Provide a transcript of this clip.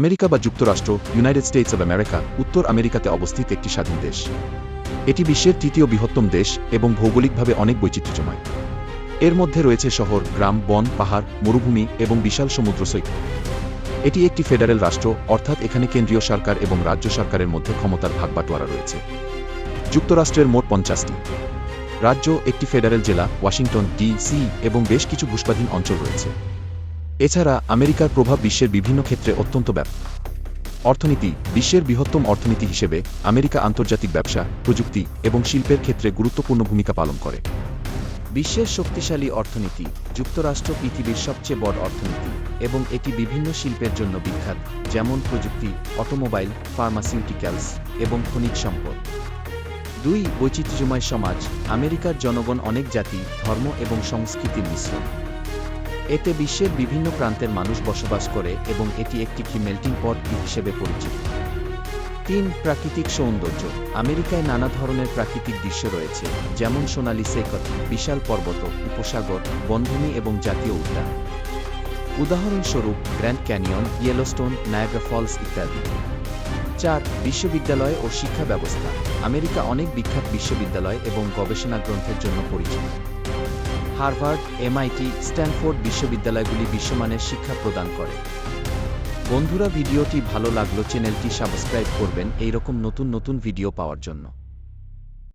America বা যুক্তরাষ্ট্র United states of America উত্তর আমেরিকাতে অবস্থিত একটি স্বাধীন দেশ। এটি বিশ্বের তৃতীয় বৃহত্তম দেশ এবং ভৌগোলিকভাবে অনেক বৈচিত্র্যময়। এর মধ্যে রয়েছে শহর, গ্রাম, বন, পাহাড়, মরুভূমি এবং বিশাল সমুদ্র সৈকত। এটি একটি ফেডারেল রাষ্ট্র, অর্থাৎ এখানে কেন্দ্রীয় সরকার এবং রাজ্য সরকারের মধ্যে ক্ষমতার ভাগবাটোয়ারা রয়েছে। যুক্তরাষ্ট্রের মোট পঞ্চাশটি। রাজ্য একটি ফেডারেল জেলা, ওয়াশিংটন ডিসি এবং বেশ কিছু ঘুষবাধীন অঞ্চল রয়েছে। এছাড়া আমেরিকার প্রভাব বিশ্বের বিভিন্ন ক্ষেত্রে অত্যন্ত ব্যাপক অর্থনীতি, বিশ্বের বৃহত্তম অর্থনীতি হিসেবে আমেরিকা আন্তর্জাতিক ব্যবসা, প্রযুক্তি এবং শিল্পের ক্ষেত্রে গুরুত্বপূর্ণ ভূমিকা পালন করে। বিশ্বের শক্তিশালী অর্থনীতি, যুক্তরাষ্ট্র পৃথিবীর সবচেয়ে বড় অর্থনীতি এবং এটি বিভিন্ন শিল্পের জন্য বিখ্যাত, যেমন প্রযুক্তি, অটোমোবাইল, ফার্মাসিউটিক্যালস এবং খনিজ সম্পদ। দুই বৈচিত্র্যময় সমাজ, আমেরিকার জনগণ অনেক জাতি, ধর্ম এবং সংস্কৃতির মিশ্রণ। এতে বিশ্বের বিভিন্ন প্রান্তের মানুষ বসবাস করে এবং এটি একটি কি মেল্টিং পট হিসেবে পরিচিত। তিন, প্রাকৃতিক সৌন্দর্য। আমেরিকায় নানা ধরনের প্রাকৃতিক দৃশ্য রয়েছে, যেমন সোনালি সৈকত, বিশাল পর্বত, উপসাগর, বনভূমি এবং জাতীয় উদ্যান। উদাহরণস্বরূপ, Grand Canyon, Yellowstone, Niagara Falls ইত্যাদি। চার, বিশ্ববিদ্যালয় ও শিক্ষা ব্যবস্থা। আমেরিকা অনেক বিখ্যাত বিশ্ববিদ্যালয় এবং গবেষণা গ্রন্থের জন্য পরিচিত। হার্ভার্ড এমআইটি স্ট্যানফোর্ড বিশ্ববিদ্যালয়গুলি বিশ্বমানের শিক্ষা প্রদান করে। বন্ধুরা, ভিডিওটি ভালো লাগল চ্যানেলটি সাবস্ক্রাইব করবেন। এইরকম নতুন নতুন ভিডিও পাওয়ার জন্য।